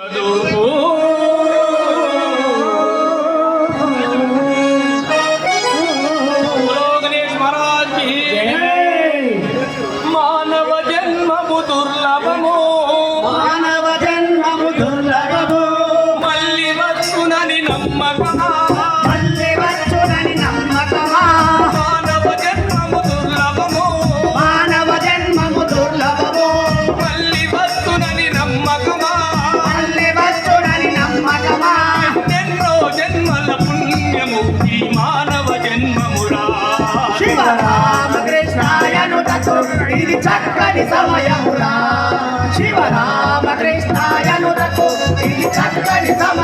Oh. ఇది చక్కని సమయములా శివరామకృష్ణాయనులకు ఇది చక్కని సమయం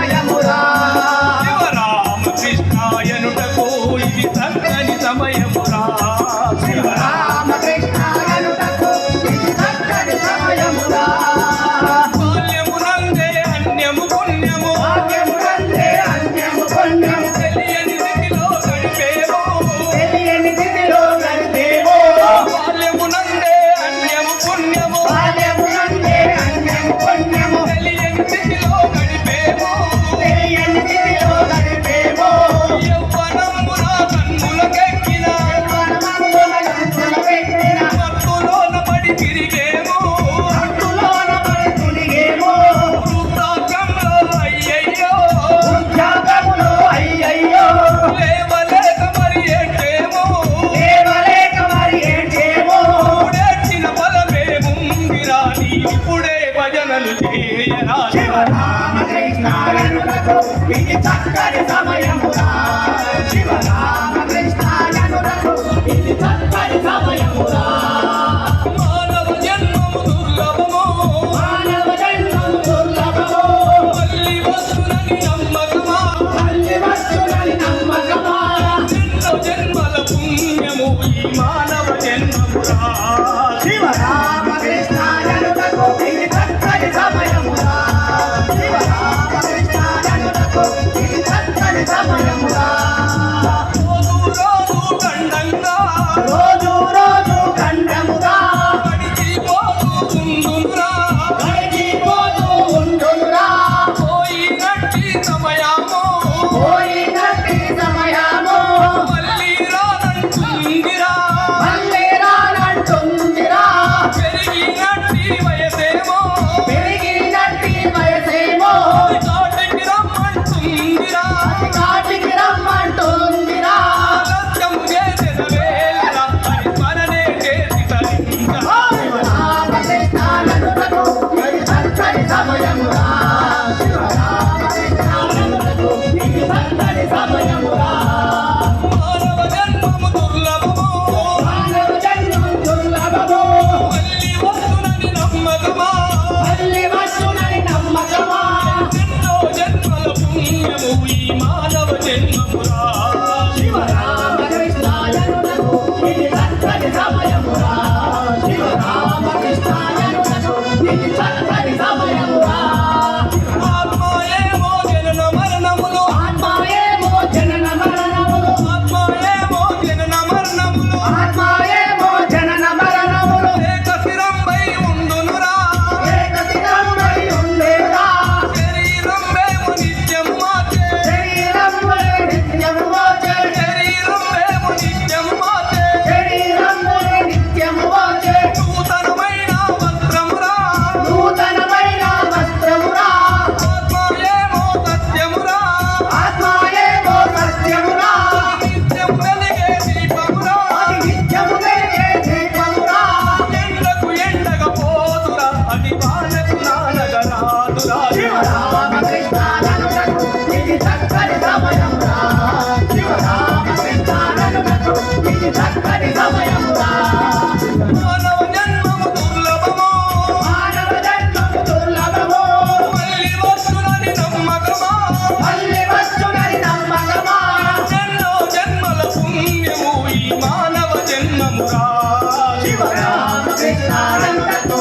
శివరా కృష్ణానందతో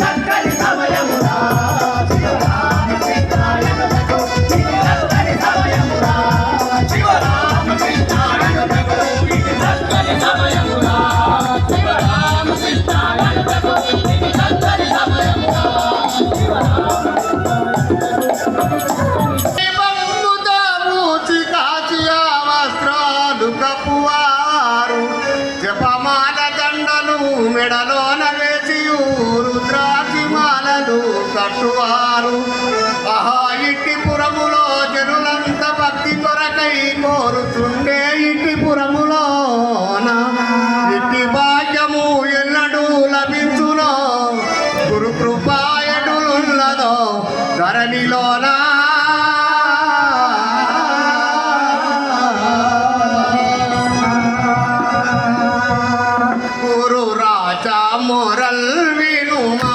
చక్కని సమయమురా. పట్టువారు ఆహా ఇట్టి పురములో జనులంత భక్తి కొరకై కోరుతుండే ఇట్టి పురములోన. ఇట్టి భాగ్యము ఎన్నడూ లభించునో. గురు కృపాయడులున్నదో ధరణిలోనా. గురు రాజా మురల్ వినుమా.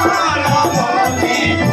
আমার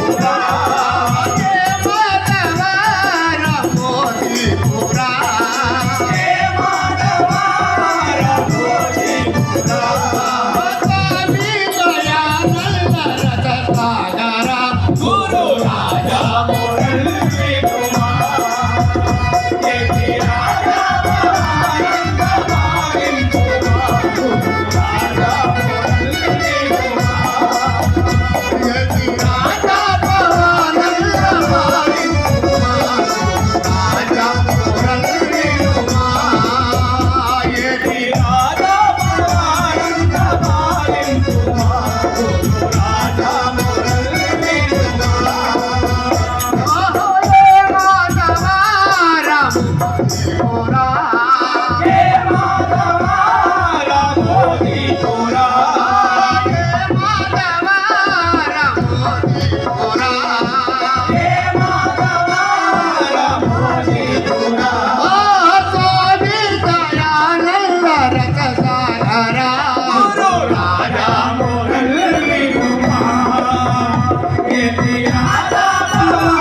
Bye.